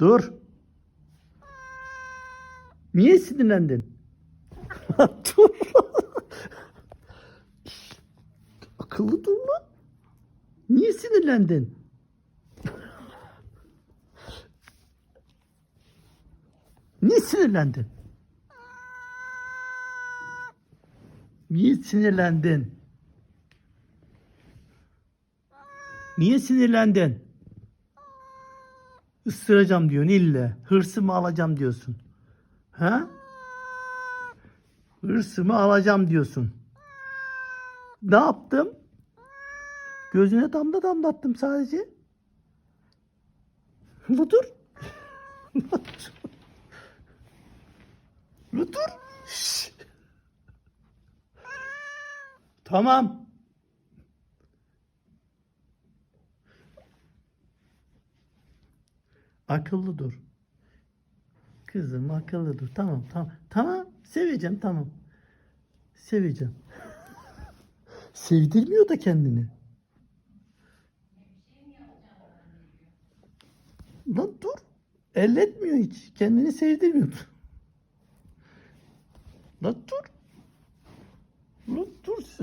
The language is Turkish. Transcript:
Dur. Niye sinirlendin? dur. Akıllı dur lan. Niye sinirlendin? Niye sinirlendin? Niye sinirlendin? Niye sinirlendin? Isıracağım diyorsun ille. Hırsımı alacağım diyorsun. Ha? Hırsımı alacağım diyorsun. Ne yaptım? Gözüne damla damlattım sadece. La dur. La dur. La dur. Şşş. Tamam. Akıllı dur. Kızım akıllı dur. Tamam tamam. Tamam. Seveceğim tamam. Seveceğim. Sevdirmiyor da kendini. Lan dur. Elletmiyor hiç. Kendini sevdirmiyor. Lan dur. Lan dur.